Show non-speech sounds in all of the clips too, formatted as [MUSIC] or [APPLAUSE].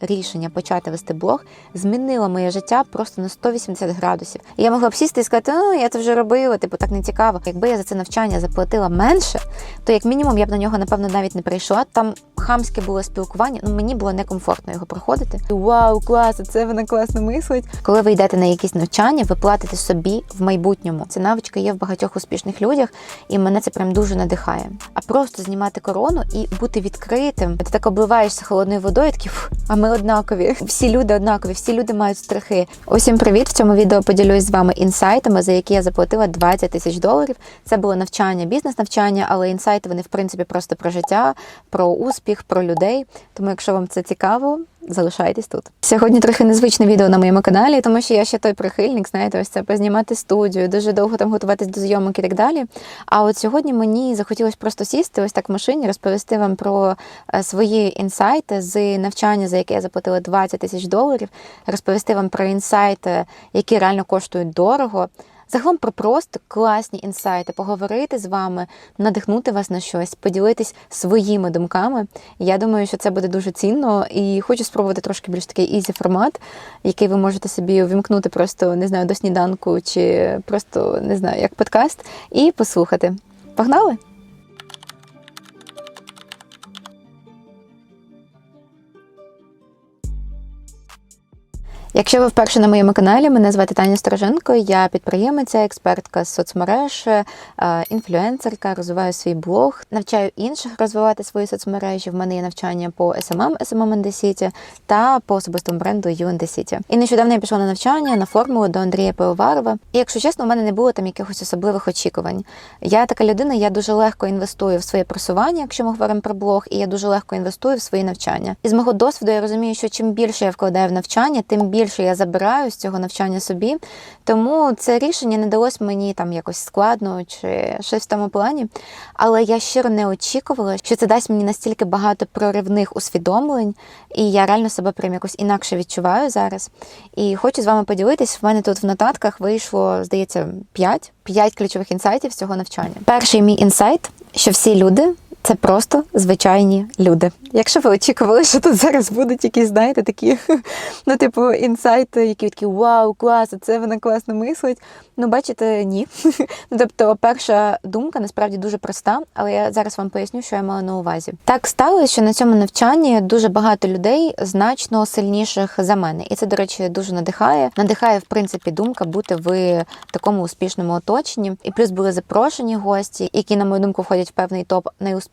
рішення почати вести блог змінило моє життя просто на 180 градусів. І я могла б сісти і сказати, ну я це вже робила, типу так не цікаво. Якби я за це навчання заплатила менше, то як мінімум я б на нього напевно навіть не прийшла. Там хамське було спілкування. Ну мені було некомфортно його проходити. Вау, клас! Це вона класно мислить. Коли ви йдете на якісь навчання, ви платите собі в майбутньому. Ця навичка є в багатьох успішних людях, і мене це прям дуже надихає. А просто знімати корону і бути відкритим. Ти так обливаєшся холодною водою, такі а ми однакові. Всі люди однакові, всі люди мають страхи. Усім привіт! В цьому відео поділюсь з вами інсайтами, за які я заплатила 20 тисяч доларів. Це було навчання, бізнес-навчання, але інсайти вони в принципі просто про життя, про успіх, про людей. Тому, якщо вам це цікаво, залишайтесь тут. Сьогодні трохи незвичне відео на моєму каналі, тому що я ще той прихильник, знаєте, ось це познімати студію, дуже довго там готуватись до зйомок і так далі. А от сьогодні мені захотілося просто сісти ось так в машині, розповісти вам про е, свої інсайти з навчання, за яке я заплатила 20 тисяч доларів, розповісти вам про інсайти, які реально коштують дорого. Загалом про просто класні інсайти, поговорити з вами, надихнути вас на щось, поділитись своїми думками. Я думаю, що це буде дуже цінно і хочу спробувати трошки більш такий ізі формат, який ви можете собі увімкнути просто не знаю до сніданку чи просто не знаю як подкаст, і послухати. Погнали! Якщо ви вперше на моєму каналі, мене звати Таня Стороженко, я підприємиця, експертка з соцмереж, е, інфлюенсерка, розвиваю свій блог, навчаю інших розвивати свої соцмережі. В мене є навчання по SMM, SMM in the City та по особистому бренду You in the City. І нещодавно я пішла на навчання на формулу до Андрія Пивоварова. І якщо чесно, у мене не було там якихось особливих очікувань. Я така людина, я дуже легко інвестую в своє просування, якщо ми говоримо про блог, і я дуже легко інвестую в свої навчання. І з мого досвіду я розумію, що чим більше я вкладаю в навчання, тим більше я забираю з цього навчання собі. Тому це рішення не далось мені там якось складно чи щось в тому плані. Але я щиро не очікувала, що це дасть мені настільки багато проривних усвідомлень, і я реально себе прям якось інакше відчуваю зараз. І хочу з вами поділитись. В мене тут в нотатках вийшло, здається, 5, 5 ключових інсайтів з цього навчання. Перший мій інсайт, що всі люди. Це просто звичайні люди. Якщо ви очікували, що тут зараз будуть якісь, знаєте, такі, [LAUGHS] ну, типу, інсайти, які такі вау, клас, це вона класно мислить. Ну, бачите, ні. [LAUGHS] Ну, тобто, перша думка насправді дуже проста, але я зараз вам поясню, що я мала на увазі. Так сталося, що на цьому навчанні дуже багато людей значно сильніших за мене. І це, до речі, дуже надихає. Надихає, в принципі, думка бути в такому успішному оточенні. І плюс були запрошені гості, які, на мою думку, входять в певний топ найуспішніших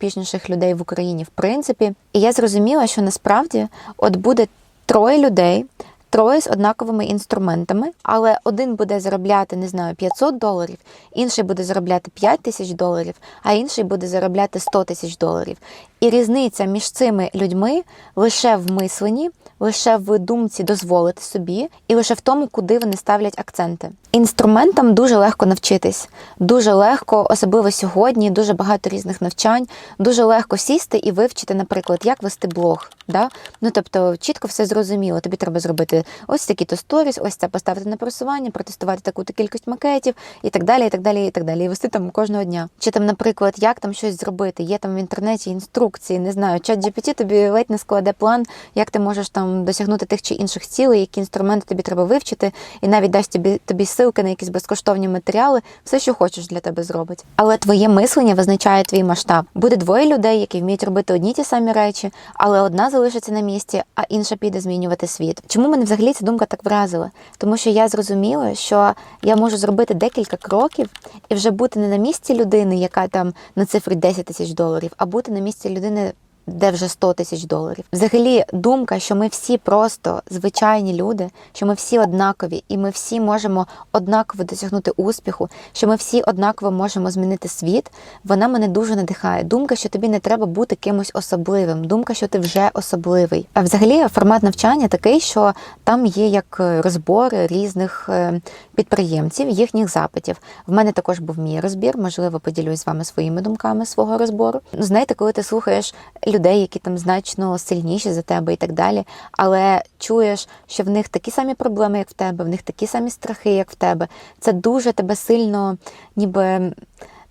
людей в Україні, в принципі. І я зрозуміла, що насправді от буде троє людей. Троє з однаковими інструментами, але один буде заробляти, не знаю, 500 доларів, інший буде заробляти 5 тисяч доларів, а інший буде заробляти 100 тисяч доларів. І різниця між цими людьми лише в мисленні, лише в думці дозволити собі, і лише в тому, куди вони ставлять акценти. Інструментам дуже легко навчитись, дуже легко, особливо сьогодні, дуже багато різних навчань, дуже легко сісти і вивчити, наприклад, як вести блог. Да? Ну тобто чітко все зрозуміло. Тобі треба зробити ось такі то сторіс, ось це поставити на просування, протестувати таку-то кількість макетів і так далі, і так далі, і так далі. І вести там кожного дня. Чи там, наприклад, як там щось зробити? Є там в інтернеті інструкції, не знаю, чат GPT тобі ледь не складе план, як ти можеш там досягнути тих чи інших цілей, які інструменти тобі треба вивчити, і навіть дасть тобі тобі ссылки на якісь безкоштовні матеріали, все, що хочеш для тебе зробить. Але твоє мислення визначає твій масштаб. Буде двоє людей, які вміють робити одні ті самі речі, але одна залишиться на місці, а інша піде змінювати світ. Чому мене взагалі ця думка так вразила? Тому що я зрозуміла, що я можу зробити декілька кроків і вже бути не на місці людини, яка там на цифрі 10 тисяч доларів, а бути на місці людини. Де вже 100 тисяч доларів. Взагалі, думка, що ми всі просто звичайні люди, що ми всі однакові, і ми всі можемо однаково досягнути успіху, що ми всі однаково можемо змінити світ. Вона мене дуже надихає. Думка, що тобі не треба бути кимось особливим. Думка, що ти вже особливий. А взагалі формат навчання такий, що там є як розбори різних е, підприємців, їхніх запитів. В мене також був мій розбір. Можливо, поділюсь з вами своїми думками свого розбору. Знаєте, коли ти слухаєш людей, які там значно сильніші за тебе і так далі, але чуєш, що в них такі самі проблеми, як в тебе, в них такі самі страхи, як в тебе. Це дуже тебе сильно, ніби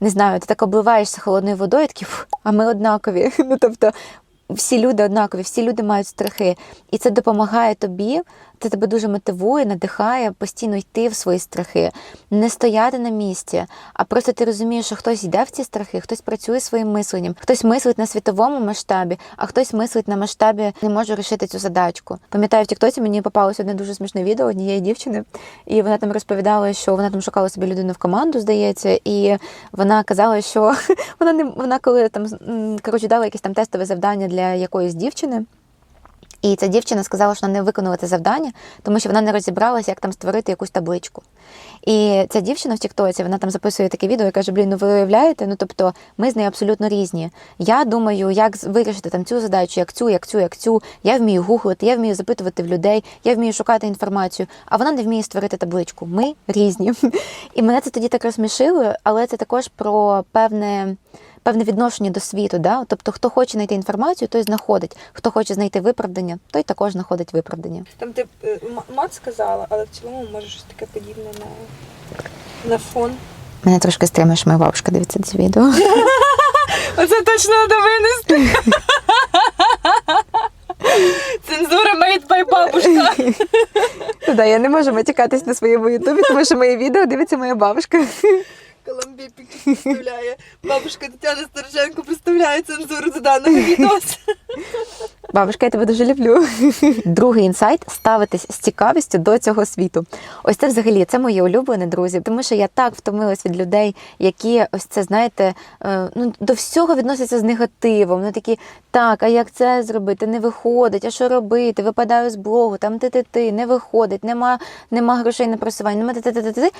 не знаю, ти так обливаєшся холодною водою, такі, «Фу, а ми однакові. [LAUGHS] Ну тобто. Всі люди однакові, всі люди мають страхи, і це допомагає тобі. Це тебе дуже мотивує, надихає постійно йти в свої страхи, не стояти на місці, а просто ти розумієш, що хтось йде в ці страхи, хтось працює своїм мисленням, хтось мислить на світовому масштабі, а хтось мислить на масштабі не може рішити цю задачку. Пам'ятаю, в Тіктоці мені попалося одне дуже смішне відео однієї дівчини, і вона там розповідала, що вона там шукала собі людину в команду, здається, і вона казала, що [LAUGHS] вона не вона коли там коротше дала якесь там тестове завдання для якоїсь дівчини. І ця дівчина сказала, що вона не виконала це завдання, тому що вона не розібралася, як там створити якусь табличку. І ця дівчина в Тіктоці, вона там записує таке відео і каже: Блін, ну ви уявляєте? Ну тобто ми з нею абсолютно різні. Я думаю, як вирішити там цю задачу, як цю, як цю, як цю. Я вмію гуглити, я вмію запитувати в людей, я вмію шукати інформацію, а вона не вміє створити табличку. Ми різні. [LAUGHS] І мене це тоді так розсмішило, але це також про певне. Певне відношення до світу, да? тобто хто хоче знайти інформацію, той знаходить. Хто хоче знайти виправдання, той також знаходить виправдання. Там ти е, мат сказала, але в цілому може щось таке подібне на, на фон. Мене трошки стримує, що моя бабушка дивиться це відео. [LAUGHS] Оце точно треба винести. [LAUGHS] Цензура made by бабушка. [LAUGHS] Да, я не можу матюкатись на своєму ютубі, тому що моє відео дивиться моя бабушка. Колумбія представляє. Бабушка Тетяна Стороженко представляє цензуру до даного відео. Бабушка, я тебе дуже люблю. Другий інсайт ставитись з цікавістю до цього світу. Ось це взагалі це моє улюблене, друзі, тому що я так втомилась від людей, які ось це знаєте, е, ну до всього відносяться з негативом. Ну такі, так, а як це зробити? Не виходить, а що робити? Випадаю з блогу, там ти ти ти не виходить, нема, нема грошей на просування, нема ти ти ти ти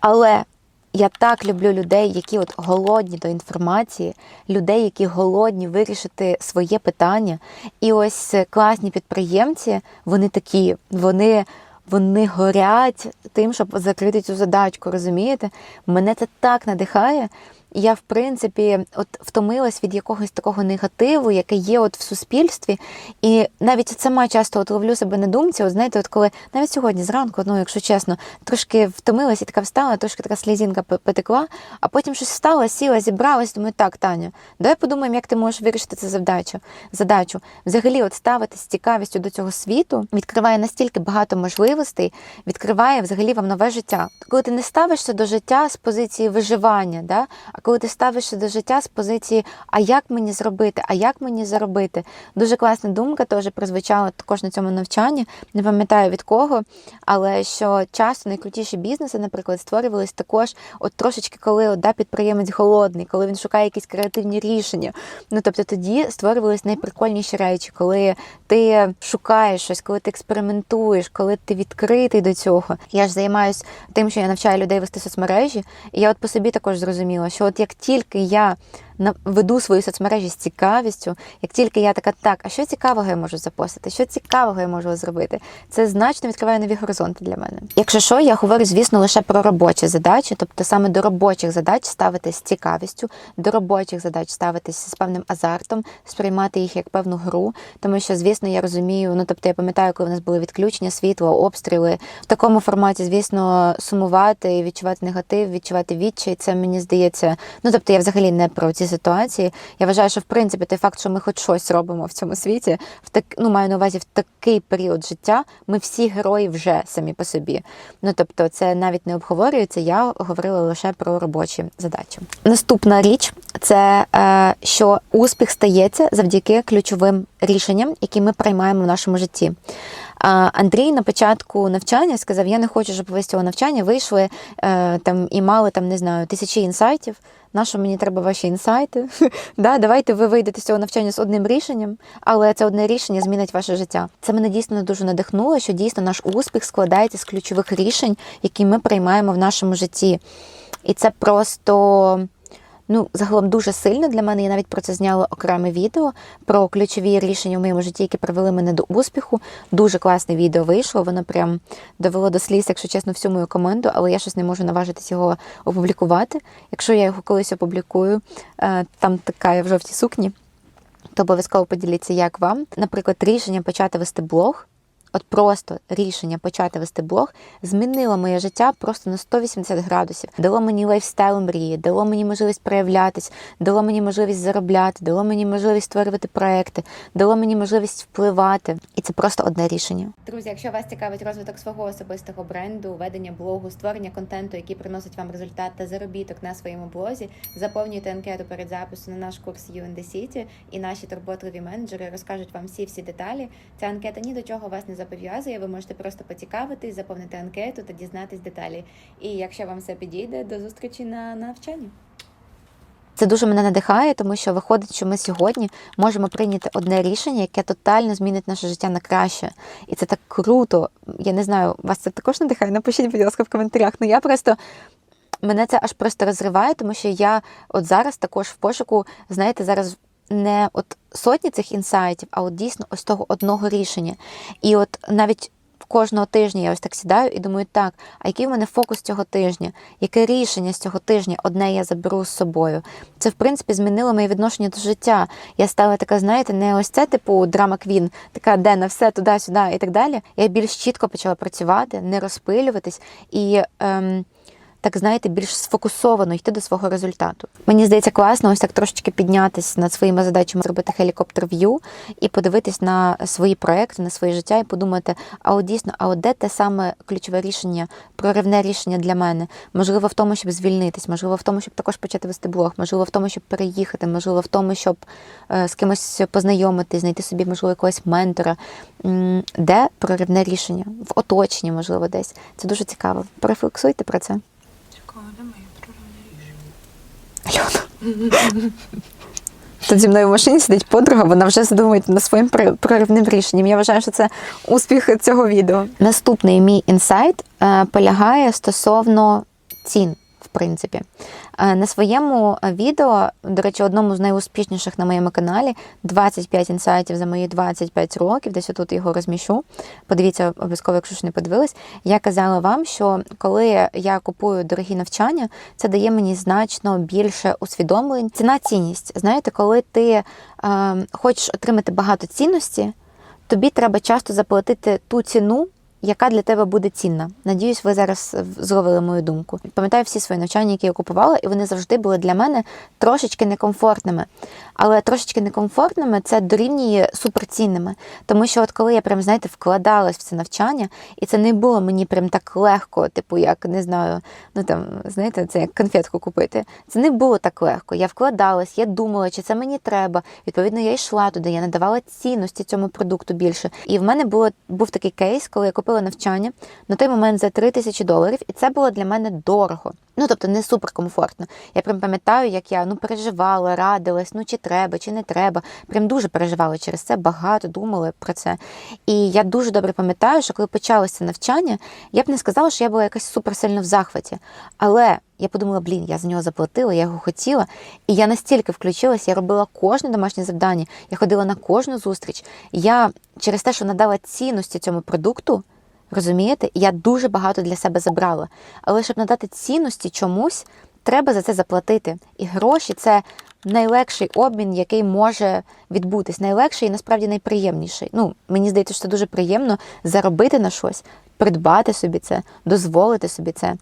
Але я так люблю людей, які от голодні до інформації, людей, які голодні вирішити своє питання. І ось класні підприємці, вони такі, вони. Вони горять тим, щоб закрити цю задачку, розумієте? Мене це так надихає. Я, в принципі, от втомилась від якогось такого негативу, який є от в суспільстві. І навіть сама часто от ловлю себе на думці, от знаєте, от коли навіть сьогодні зранку, ну якщо чесно, трошки втомилась і така встала, трошки така слізінка потекла, а потім щось встала, сіла, зібралась, думаю, так, Таня, давай подумаємо, як ти можеш вирішити цю задачу. задачу. Взагалі, от ставитись цікавістю до цього світу відкриває настільки багато можливостей, відкриває взагалі вам нове життя. Коли ти не ставишся до життя з позиції виживання, да? Коли ти ставишся до життя з позиції, а як мені зробити, а як мені заробити. Дуже класна думка теж прозвучала також на цьому навчанні. Не пам'ятаю від кого, але що часто найкрутіші бізнеси, наприклад, створювались також, от трошечки, коли от, да, підприємець голодний, коли він шукає якісь креативні рішення. Ну тобто тоді створювались найприкольніші речі, коли ти шукаєш щось, коли ти експериментуєш, коли ти відкритий до цього. Я ж займаюся тим, що я навчаю людей вести соцмережі, і я от по собі також зрозуміла, що от як тільки я веду свої соцмережі з цікавістю, як тільки я така, так, а що цікавого я можу запостити, що цікавого я можу зробити, це значно відкриває нові горизонти для мене. Якщо що, я говорю, звісно, лише про робочі задачі, тобто саме до робочих задач ставитись з цікавістю, до робочих задач ставитись з певним азартом, сприймати їх як певну гру, тому що, звісно, я розумію, ну тобто я пам'ятаю, коли в нас були відключення світла, обстріли в такому форматі, звісно, сумувати і відчувати негатив, відчувати відчай. Це мені здається. Ну тобто, я взагалі не про ці ситуації. Я вважаю, що в принципі той факт, що ми хоч щось робимо в цьому світі, в так ну маю на увазі в такий період життя. Ми всі герої вже самі по собі. Ну тобто, це навіть не обговорюється. Я говорила лише про робочі задачі. Наступна річ це е, що успіх стається завдяки ключовим рішенням, які ми приймаємо в нашому житті. Андрій на початку навчання сказав: Я не хочу, щоб ви з цього навчання вийшли е, там і мали там, не знаю, тисячі інсайтів. На що мені треба ваші інсайти? [LAUGHS] да, давайте ви вийдете з цього навчання з одним рішенням, але це одне рішення змінить ваше життя. Це мене дійсно дуже надихнуло, що дійсно наш успіх складається з ключових рішень, які ми приймаємо в нашому житті. І це просто. Ну, загалом дуже сильно для мене. Я навіть про це зняла окреме відео про ключові рішення в моєму житті, які привели мене до успіху. Дуже класне відео вийшло. Воно прям довело до сліз, якщо чесно, всю мою команду, але я щось не можу наважитись його опублікувати. Якщо я його колись опублікую, е, там така я в жовтій сукні, то обов'язково поділіться, як вам. Наприклад, рішення почати вести блог. От просто рішення почати вести блог змінило моє життя просто на 180 градусів. Дало мені лайфстайл мрії, дало мені можливість проявлятись, дало мені можливість заробляти, дало мені можливість створювати проекти, дало мені можливість впливати. І це просто одне рішення. Друзі, якщо вас цікавить розвиток свого особистого бренду, ведення блогу, створення контенту, який приносить вам результат та заробіток на своєму блозі, заповнюйте анкету перед записом на наш курс You і наші турботливі менеджери розкажуть вам всі всі деталі. Ця анкета ні до чого вас не зобов'язує. Ви можете просто поцікавитись, заповнити анкету та дізнатись деталі. І якщо вам все підійде, до зустрічі на навчанні. Це дуже мене надихає, тому що виходить, що ми сьогодні можемо прийняти одне рішення, яке тотально змінить наше життя на краще. І це так круто. Я не знаю, вас це також надихає? Напишіть, будь ласка, в коментарях. Ну я просто. Мене це аж просто розриває, тому що я от зараз також в пошуку, знаєте, зараз не от сотні цих інсайтів, а от дійсно ось того одного рішення. І от навіть кожного тижня я ось так сідаю і думаю, так, а який в мене фокус цього тижня? Яке рішення з цього тижня одне я заберу з собою? Це, в принципі, змінило моє відношення до життя. Я стала така, знаєте, не ось це типу драма квін, така де на все туди-сюди і так далі. Я більш чітко почала працювати, не розпилюватись і. Ем, так знаєте, більш сфокусовано йти до свого результату. Мені здається, класно ось так трошечки піднятись над своїми задачами, зробити хелікоптер в'ю і подивитись на свої проекти, на своє життя і подумати, а от дійсно, а от де те саме ключове рішення, проривне рішення для мене? Можливо, в тому, щоб звільнитись, можливо, в тому, щоб також почати вести блог, можливо, в тому, щоб переїхати, можливо, в тому, щоб е, з кимось познайомитись, знайти собі, можливо, якогось ментора. Де проривне рішення? В оточенні, можливо, десь. Це дуже цікаво. Порефлексуйте про це. Цікаво, де моє проривне рішення? Альона. Тут зі мною в машині сидить подруга, вона вже задумується над своїм проривним рішенням. Я вважаю, що це успіх цього відео. Наступний мій інсайт е, полягає стосовно цін, принципі. Е, На своєму е, відео, до речі, одному з найуспішніших на моєму каналі 25 інсайтів за мої 25 років. Десь отут його розміщу. Подивіться обов'язково, якщо ж не подивились. Я казала вам, що коли я купую дорогі навчання, це дає мені значно більше усвідомлень. Ціна цінність. Знаєте, коли ти е, хочеш отримати багато цінності, тобі треба часто заплатити ту ціну. Яка для тебе буде цінна? Надіюсь, ви зараз зловили мою думку. Пам'ятаю всі свої навчання, які я купувала, і вони завжди були для мене трошечки некомфортними. Але трошечки некомфортними це дорівнює суперцінними. Тому що, от коли я прям, знаєте, вкладалась в це навчання, і це не було мені прям так легко, типу, як не знаю, ну там, знаєте, це як конфетку купити. Це не було так легко. Я вкладалась, я думала, чи це мені треба. Відповідно, я йшла туди, я надавала цінності цьому продукту більше. І в мене було був такий кейс, коли я купила навчання на той момент за 3 тисячі доларів, і це було для мене дорого. Ну, тобто не суперкомфортно. Я прям пам'ятаю, як я ну переживала, радилась, ну чи треба, чи не треба. Прям дуже переживала через це, багато думала про це. І я дуже добре пам'ятаю, що коли почалося навчання, я б не сказала, що я була якась суперсильно в захваті. Але я подумала, блін, я за нього заплатила, я його хотіла. І я настільки включилася, я робила кожне домашнє завдання, я ходила на кожну зустріч. Я через те, що надала цінності цьому продукту. Розумієте, я дуже багато для себе забрала. Але щоб надати цінності чомусь, треба за це заплатити. І гроші це найлегший обмін, який може відбутись. Найлегший і насправді найприємніший. Ну, мені здається, що це дуже приємно заробити на щось, придбати собі це, дозволити собі це.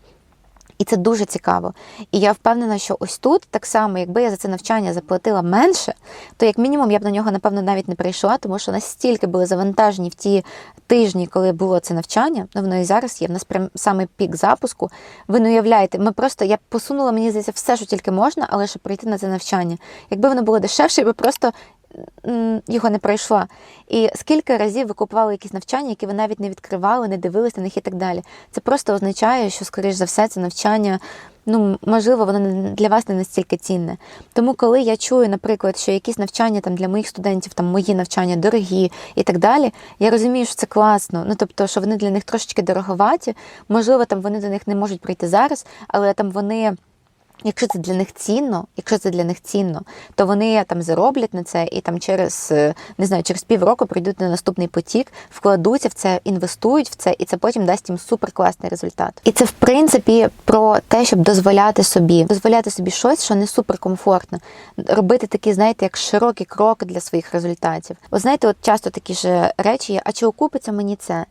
І це дуже цікаво. І я впевнена, що ось тут так само, якби я за це навчання заплатила менше, то як мінімум я б на нього, напевно, навіть не прийшла, тому що настільки були завантажені в ті тижні, коли було це навчання, ну воно і зараз є. В нас прям саме пік запуску. Ви не уявляєте, ми просто я посунула, мені здається, все, що тільки можна, але щоб прийти на це навчання. Якби воно було дешевше, я би просто його не пройшла. І скільки разів ви купували якісь навчання, які ви навіть не відкривали, не дивилися на них і так далі. Це просто означає, що, скоріш за все, це навчання. Ну, можливо, воно для вас не настільки цінне. Тому, коли я чую, наприклад, що якісь навчання там для моїх студентів, там мої навчання дорогі і так далі, я розумію, що це класно. Ну тобто, що вони для них трошечки дороговаті. Можливо, там вони до них не можуть прийти зараз, але там вони Якщо це для них цінно, якщо це для них цінно, то вони там зароблять на це і там через е, не знаю, через півроку прийдуть на наступний потік, вкладуться в це, інвестують в це, і це потім дасть їм суперкласний результат. І це в принципі про те, щоб дозволяти собі, дозволяти собі щось, що не суперкомфортно, робити такі, знаєте, як широкі кроки для своїх результатів. От знаєте, от часто такі ж речі є, а чи окупиться мені це?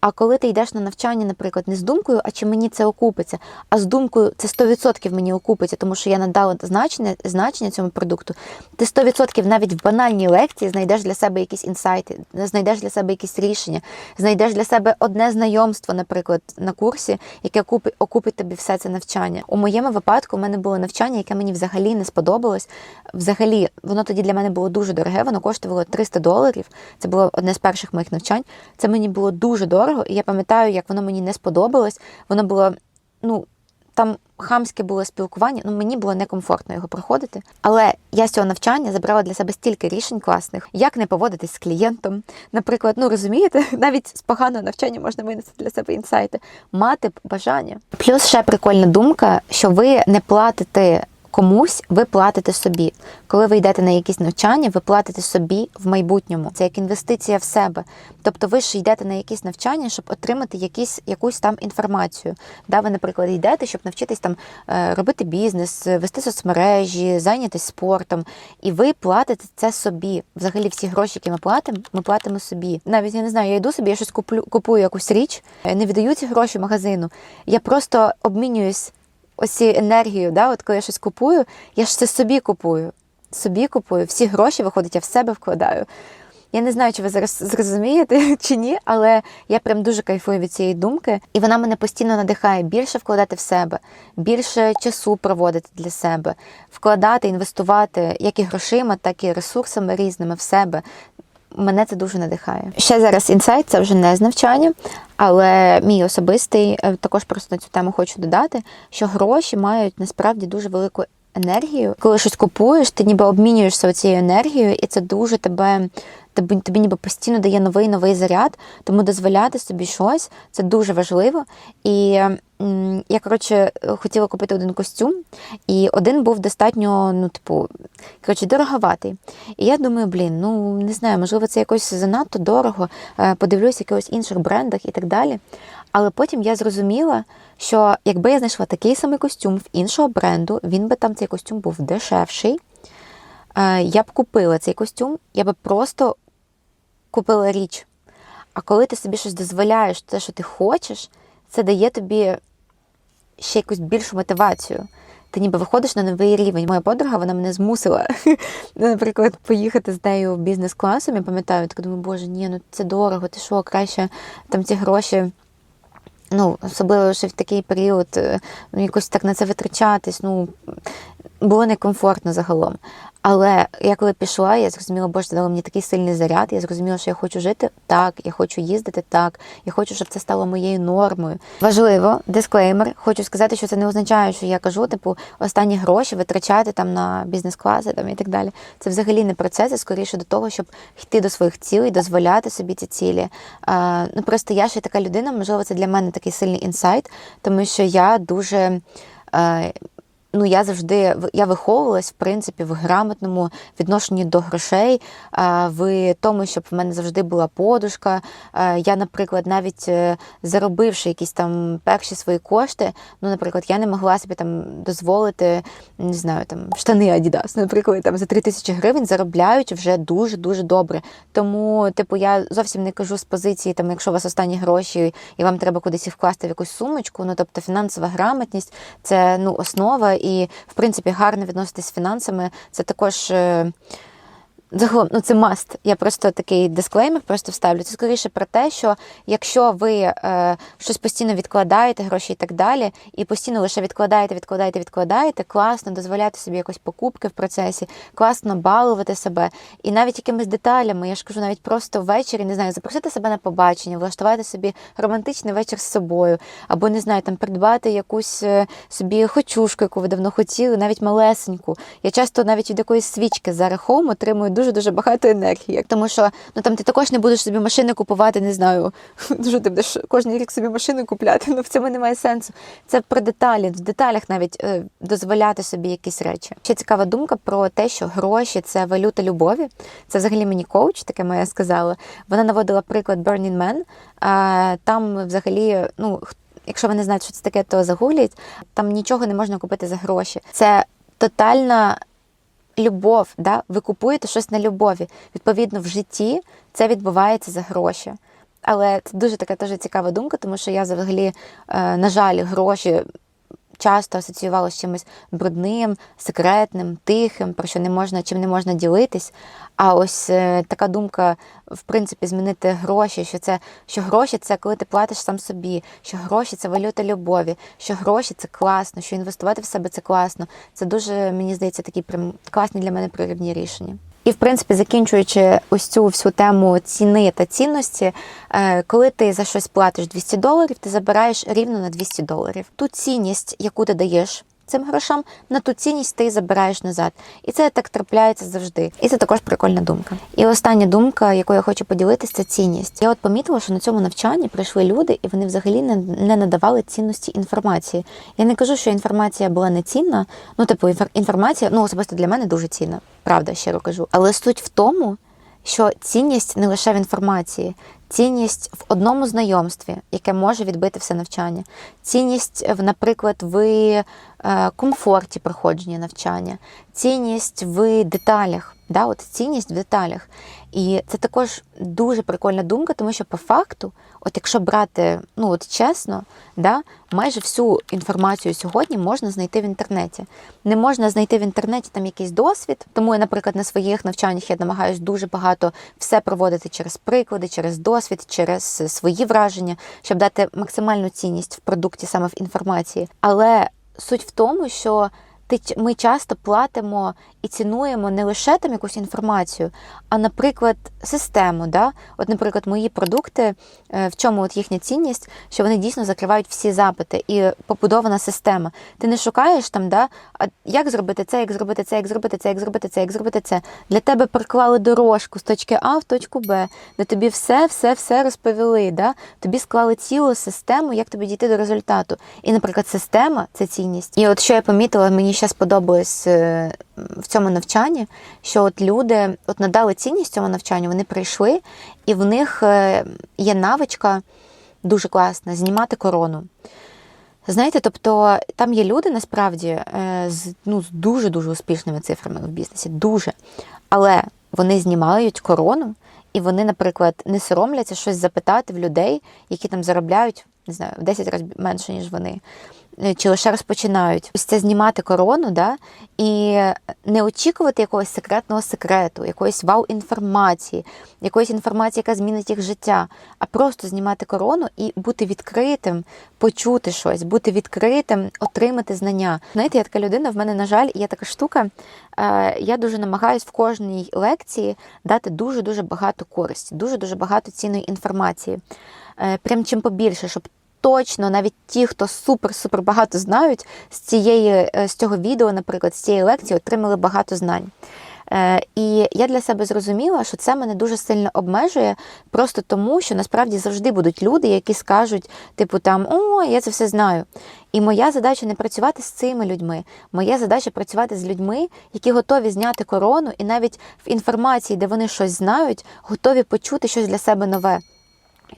А коли ти йдеш на навчання, наприклад, не з думкою, а чи мені це окупиться, а з думкою це 100% мені окупиться, тому що я надала значення, значення цьому продукту, ти 100% навіть в банальній лекції знайдеш для себе якісь інсайти, знайдеш для себе якісь рішення, знайдеш для себе одне знайомство, наприклад, на курсі, яке окупить, окупить тобі все це навчання. У моєму випадку у мене було навчання, яке мені взагалі не сподобалось. Взагалі, воно тоді для мене було дуже дороге, воно коштувало 300 доларів. Це було одне з перших моїх навчань. Це мені було дуже дорого, і я пам'ятаю, як воно мені не сподобалось. Воно було, ну. Там хамське було спілкування, ну мені було некомфортно його проходити. Але я з цього навчання забрала для себе стільки рішень класних, як не поводитись з клієнтом. Наприклад, ну розумієте, [LAUGHS] навіть з поганого навчання можна винести для себе інсайти, мати бажання. Плюс ще прикольна думка, що ви не платите. Комусь ви платите собі. Коли ви йдете на якісь навчання, ви платите собі в майбутньому. Це як інвестиція в себе. Тобто ви ж йдете на якісь навчання, щоб отримати якісь, якусь там інформацію. Да, ви, наприклад, йдете, щоб навчитись там е, робити бізнес, вести соцмережі, зайнятися спортом. І ви платите це собі. Взагалі, всі гроші, які ми платимо, ми платимо собі. Навіть я не знаю, я йду собі, я щось куплю, купую якусь річ, не віддаю ці гроші магазину. Я просто обмінююсь ось цією енергією. Да? От коли я щось купую, я ж це собі купую. Собі купую, всі гроші виходить, я в себе вкладаю. Я не знаю, чи ви зараз зрозумієте [LAUGHS] чи ні, але я прям дуже кайфую від цієї думки, і вона мене постійно надихає більше вкладати в себе, більше часу проводити для себе, вкладати, інвестувати як і грошима, так і ресурсами різними в себе. Мене це дуже надихає. Ще зараз інсайт, це вже не з навчання, але мій особистий е, також просто на цю тему хочу додати, що гроші мають насправді дуже велику енергію. Коли щось купуєш, ти ніби обмінюєшся цією енергією, і це дуже тебе. Тобі, тобі ніби постійно дає новий новий заряд, тому дозволяти собі щось це дуже важливо. І я коротше хотіла купити один костюм, і один був достатньо, ну, типу, коротше, дороговатий. І я думаю, блін, ну не знаю, можливо, це якось занадто дорого. е, Подивлюсь якихось інших брендах і так далі. Але потім я зрозуміла, що якби я знайшла такий самий костюм в іншого бренду, він би там цей костюм був дешевший. Е, Я б купила цей костюм, я б просто купила річ. А коли ти собі щось дозволяєш, те, що ти хочеш, це дає тобі ще якусь більшу мотивацію. Ти ніби виходиш на новий рівень. Моя подруга вона мене змусила, [LAUGHS] наприклад, поїхати з нею бізнес-класом. Я пам'ятаю, так думаю, боже, ні, ну це дорого, ти що, краще там ці гроші. Ну, особливо ще в такий період, е, якось так на це витрачатись. Ну, було некомфортно загалом. Але я коли пішла, я зрозуміла, боже, це дало мені такий сильний заряд. Я зрозуміла, що я хочу жити так, я хочу їздити так, я хочу, щоб це стало моєю нормою. Важливо, дисклеймер. Хочу сказати, що це не означає, що я кажу, типу, останні гроші витрачати там на бізнес-класи там і так далі. Це взагалі не про це, це скоріше до того, щоб йти до своїх цілей, дозволяти собі ці цілі. А, ну просто я ще така людина, можливо, це для мене такий сильний інсайт, тому що я дуже. е, Ну, я завжди я виховувалась в принципі в грамотному відношенні до грошей, в тому, щоб в мене завжди була подушка. Я, наприклад, навіть е, заробивши якісь там перші свої кошти, ну, наприклад, я не могла собі там дозволити, не знаю, там штани Adidas, наприклад, там за 3 тисячі гривень заробляють вже дуже дуже добре. Тому, типу, я зовсім не кажу з позиції, там, якщо у вас останні гроші і вам треба кудись їх вкласти в якусь сумочку. Ну тобто фінансова грамотність це ну основа. І, в принципі, гарно відноситись з фінансами це також. Загалом, ну це маст. Я просто такий дисклеймер просто вставлю. Це скоріше про те, що якщо ви е, щось постійно відкладаєте, гроші і так далі, і постійно лише відкладаєте, відкладаєте, відкладаєте, класно дозволяти собі якось покупки в процесі, класно балувати себе. І навіть якимись деталями, я ж кажу, навіть просто ввечері, не знаю, запросити себе на побачення, влаштувати собі романтичний вечір з собою, або не знаю, там придбати якусь е, собі хочушку, яку ви давно хотіли, навіть малесеньку. Я часто навіть від якоїсь свічки за рахом отримую дуже дуже багато енергії. Тому що ну там ти також не будеш собі машини купувати, не знаю, [LAUGHS] що ти будеш кожен рік собі машину купляти. Ну в цьому немає сенсу. Це про деталі, в деталях навіть е, дозволяти собі якісь речі. Ще цікава думка про те, що гроші це валюта любові. Це взагалі мені коуч, таке моя сказала. Вона наводила приклад Burning Man. А, там взагалі, ну якщо ви не знаєте, що це таке, то загугліть. Там нічого не можна купити за гроші. Це тотальна любов. Да? Ви купуєте щось на любові. Відповідно, в житті це відбувається за гроші. Але це дуже така теж цікава думка, тому що я взагалі, е, на жаль, гроші часто асоціювала з чимось брудним, секретним, тихим, про що не можна, чим не можна ділитись. А ось е, така думка, в принципі, змінити гроші, що це що гроші це коли ти платиш сам собі, що гроші це валюта любові, що гроші це класно, що інвестувати в себе це класно. Це дуже, мені здається, такі прям класні для мене проривні рішення. І, в принципі, закінчуючи ось цю всю тему ціни та цінності, е, коли ти за щось платиш 200 доларів, ти забираєш рівно на 200 доларів. Ту цінність, яку ти даєш цим грошам, на ту цінність ти забираєш назад. І це так трапляється завжди. І це також прикольна думка. І остання думка, якою я хочу поділитися, це цінність. Я от помітила, що на цьому навчанні прийшли люди, і вони взагалі не, не надавали цінності інформації. Я не кажу, що інформація була не цінна. Ну, типу, інфор- інформація, ну особисто для мене дуже цінна, правда, щиро кажу. Але суть в тому, що цінність не лише в інформації, цінність в одному знайомстві, яке може відбити все навчання, цінність, в, наприклад, в е, комфорті проходження навчання, цінність в деталях. Да, от цінність в деталях. І це також дуже прикольна думка, тому що по факту, от якщо брати ну от чесно, да, майже всю інформацію сьогодні можна знайти в інтернеті. Не можна знайти в інтернеті там якийсь досвід. Тому я, наприклад, на своїх навчаннях я намагаюся дуже багато все проводити через приклади, через досвід, через свої враження, щоб дати максимальну цінність в продукті саме в інформації. Але суть в тому, що ми часто платимо і цінуємо не лише там якусь інформацію, а, наприклад, систему. Да? От, наприклад, мої продукти, е, в чому от їхня цінність, що вони дійсно закривають всі запити і побудована система. Ти не шукаєш там, да, а як зробити це, як зробити це, як зробити це, як зробити це, як зробити це. Для тебе приклали дорожку з точки А в точку Б, де тобі все, все, все розповіли. Да? Тобі склали цілу систему, як тобі дійти до результату. І, наприклад, система це цінність. І от що я помітила, мені ще сподобалось е, в цьому навчанні, що от люди от надали цінність цьому навчанню, вони прийшли, і в них е, є навичка дуже класна знімати корону. Знаєте, тобто там є люди насправді е, з ну, з дуже-дуже успішними цифрами в бізнесі, дуже. Але вони знімають корону, і вони, наприклад, не соромляться щось запитати в людей, які там заробляють, не знаю, в 10 разів менше, ніж вони. Е, Чи лише розпочинають ось це знімати корону, да, і не очікувати якогось секретного секрету, якоїсь вау-інформації, якоїсь інформації, яка змінить їх життя, а просто знімати корону і бути відкритим, почути щось, бути відкритим, отримати знання. Знаєте, я така людина, в мене, на жаль, є така штука. е, Я дуже намагаюсь в кожній лекції дати дуже-дуже багато користі, дуже-дуже багато цінної інформації. Е, Прям чим побільше, щоб точно навіть ті, хто супер-супер багато знають, з цієї е, з цього відео, наприклад, з цієї лекції отримали багато знань. Е, І я для себе зрозуміла, що це мене дуже сильно обмежує, просто тому, що насправді завжди будуть люди, які скажуть, типу, там о, я це все знаю. І моя задача не працювати з цими людьми. Моя задача працювати з людьми, які готові зняти корону, і навіть в інформації, де вони щось знають, готові почути щось для себе нове.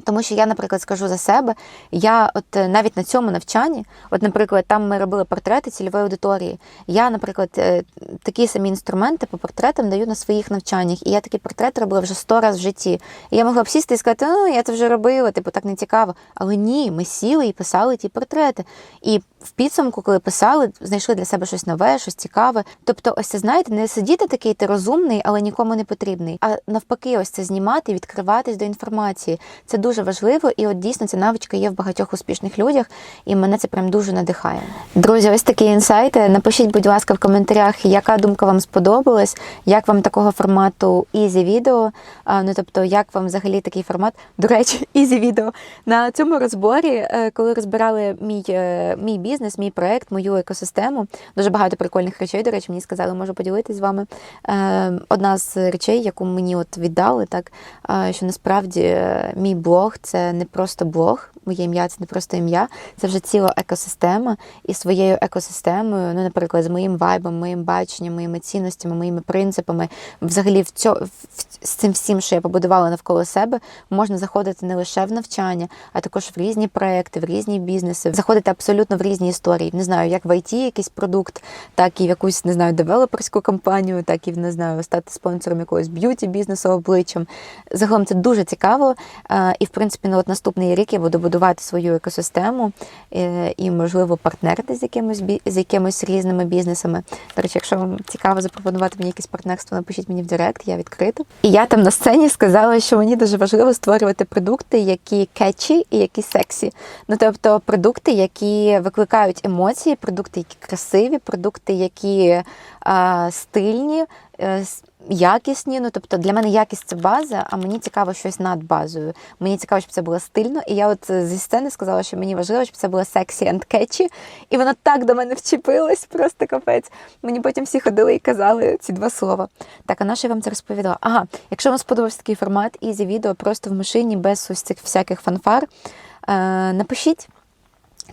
Тому що я, наприклад, скажу за себе, я от е, навіть на цьому навчанні, от, наприклад, там ми робили портрети цільової аудиторії. Я, наприклад, е, такі самі інструменти по портретам даю на своїх навчаннях. І я такі портрети робила вже сто разів в житті. І я могла б сісти і сказати, ну я це вже робила, типу так не цікаво. Але ні, ми сіли і писали ті портрети. І в підсумку, коли писали, знайшли для себе щось нове, щось цікаве. Тобто, ось це знаєте, не сидіти такий ти розумний, але нікому не потрібний. А навпаки, ось це знімати відкриватись до інформації. Це дуже важливо, і от дійсно ця навичка є в багатьох успішних людях, і мене це прям дуже надихає. Друзі, ось такі інсайти. Напишіть, будь ласка, в коментарях, яка думка вам сподобалась, як вам такого формату ізі відео. Ну тобто, як вам взагалі такий формат? До речі, [LAUGHS] ізі відео на цьому розборі, е, коли розбирали мій, е, мій бізнес, мій проект, мою екосистему. Дуже багато прикольних речей. До речі, мені сказали, можу поділитись з вами. Е, Одна з речей, яку мені от віддали, так що насправді мій блог це не просто блог. Моє ім'я це не просто ім'я, це вже ціла екосистема. І своєю екосистемою, ну, наприклад, з моїм вайбом, моїм баченням, моїми цінностями, моїми принципами, взагалі в цьо, в- з цим всім, що я побудувала навколо себе, можна заходити не лише в навчання, а також в різні проекти, в різні бізнеси, заходити абсолютно в різні історії. Не знаю, як в ІТ якийсь продукт, так і в якусь не знаю, девелоперську компанію, так і не знаю, стати спонсором якогось б'юті бізнесу обличчям. Загалом це дуже цікаво. І в принципі, на от наступний рік я буду будувати свою екосистему е, і, можливо, партнерити з якимось з якимось різними бізнесами. До речі, якщо вам цікаво запропонувати мені якесь партнерство, напишіть мені в Директ, я відкрита. І я там на сцені сказала, що мені дуже важливо створювати продукти, які кетчі і які сексі. Ну тобто продукти, які викликають емоції, продукти, які красиві, продукти, які а, стильні. Е, Якісні, ну тобто для мене якість це база, а мені цікаво щось над базою. Мені цікаво, щоб це було стильно. І я от е, зі сцени сказала, що мені важливо, щоб це було сексі and кетчі. І воно так до мене вчепилось, просто капець. Мені потім всі ходили і казали ці два слова. Так, а на що я вам це розповідала? Ага, якщо вам сподобався такий формат, ізі відео просто в машині без ось цих всяких фанфар, е, напишіть.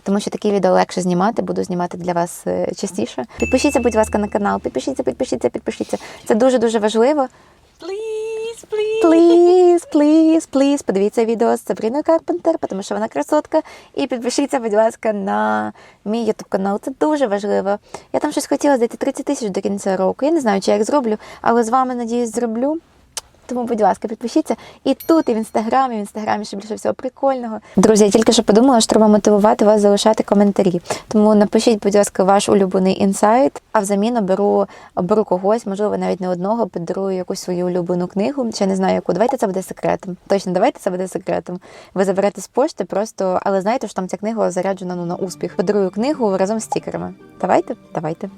Тому що такі відео легше знімати, буду знімати для вас е, частіше. Підпишіться, будь ласка, на канал. Підпишіться, підпишіться, підпишіться. Це дуже дуже важливо. Please, please. Пліз, пліз, пліз. Подивіться відео з Сабріною Карпентер, тому що вона красотка. І підпишіться, будь ласка, на мій ютуб канал. Це дуже важливо. Я там щось хотіла дати 30 тисяч до кінця року. Я не знаю, чи я як зроблю, але з вами надіюсь зроблю. Тому, будь ласка, підпишіться і тут, і в інстаграмі, в інстаграмі ще більше всього прикольного. Друзі, я тільки що подумала, що треба мотивувати вас залишати коментарі. Тому напишіть, будь ласка, ваш улюблений інсайт, а взамін оберу, оберу когось, можливо, навіть не одного, подарую якусь свою улюблену книгу. Ще не знаю яку. Давайте це буде секретом. Точно, давайте це буде секретом. Ви заберете з пошти просто, але знаєте, що там ця книга заряджена ну, на успіх. Подарую книгу разом з стікерами. Давайте, давайте.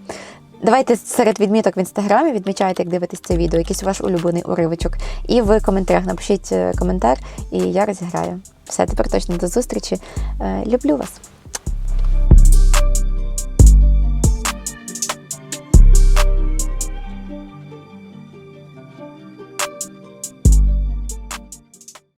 Давайте серед відміток в інстаграмі відмічайте, як дивитесь це відео, якийсь ваш улюблений уривочок. І в коментарях напишіть е, коментар, і я розіграю. Все, тепер точно до зустрічі. Е, Люблю вас.